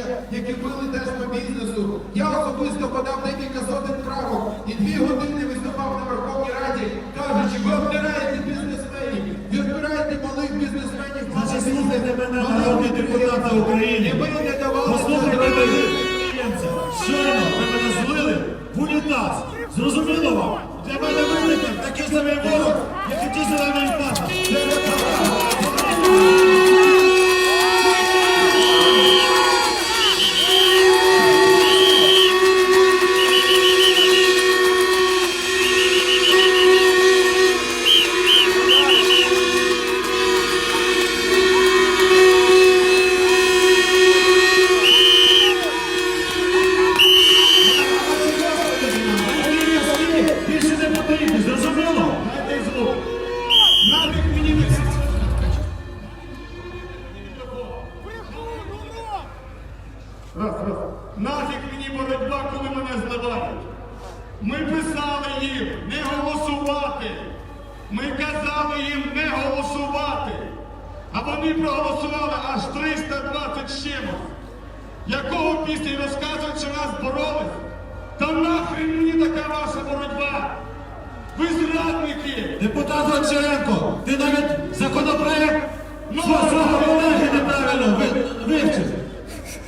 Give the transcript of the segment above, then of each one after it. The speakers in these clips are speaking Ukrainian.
ще, які били теж по бізнесу. Я особисто подав декілька сотень правок і дві години виступав на Верховній Раді, кажучи, ви обдираєте бізнесменів, ви обдираєте малих бізнесменів. Значить, слухайте мене, народні депутати України. Ви не давали Послухайте мене. Щойно ви мене злили в унітаз. Зрозуміло вам? Для мене виникне такий самий ворог, як і ті зелені Ми писали їм не голосувати. Ми казали їм не голосувати. А вони проголосували аж 320 з чимось. Якого після розказують, що нас боролись? Та нахрен мені така ваша боротьба? Ви зрадники! Депутат Гончаренко, ти навіть законопроект свого свого колеги неправильно ви- вивчив.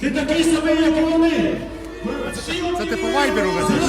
Ти такий самий, як і вони. Ви всі Це одні ти по вайберу везеш?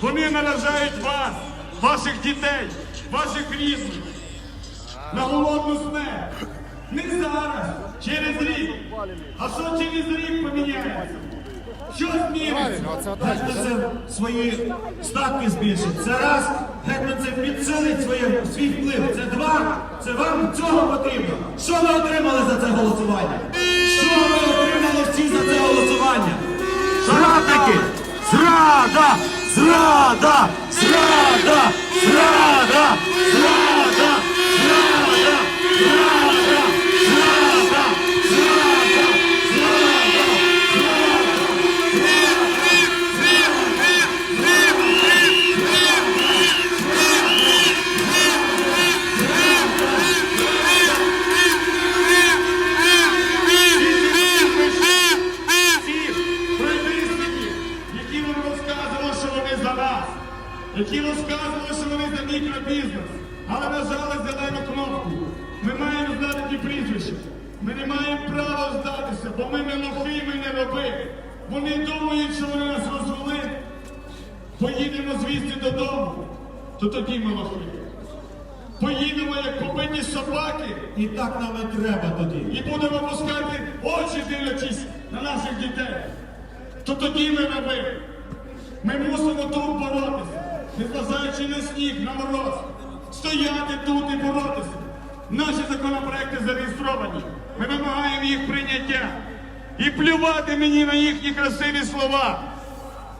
Вони наражають вас, ваших дітей, ваших рідних на голодну смерть. Не зараз, через рік. А що через рік поміняється? Що зміниться? Одна Гетьманцев свої статки збільшить. Це раз, Гетьманцев підсилить своє, свій вплив. Це два, це вам цього потрібно. Що ви отримали за це голосування? Що ви отримали всі за це голосування? Зрадники! Зрада! Зрада! Зрада! Зрада! Зрада! Мікробізнес, але нажали зелену кнопку. Ми маємо знати ті прізвища. Ми не маємо права здатися, бо ми не лохи, ми не роби. Вони думають, що вони нас розвели. Поїдемо звідси додому, то тоді ми лохи. Поїдемо, як побиті собаки, І так нам і треба тоді. і будемо пускати очі дивлячись на наших дітей, то тоді ми раби. Ми мусимо тут боротися, незважаючи на сніг, на мороз, стояти тут і боротися. Наші законопроекти зареєстровані. Ми вимагаємо їх прийняття. І плювати мені на їхні красиві слова,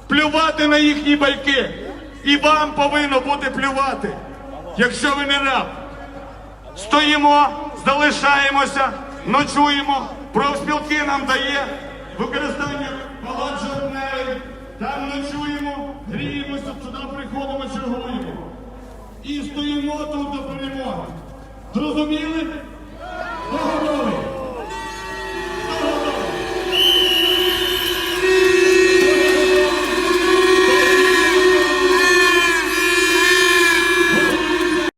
плювати на їхні байки. І вам повинно бути плювати, якщо ви не раб. Стоїмо, залишаємося, ночуємо. Профспілки нам дає використання жовтневий. Там ночуємо, гріємося, сюди приходимо, чергуємо. І стоїмо тут до перемоги. Зрозуміли?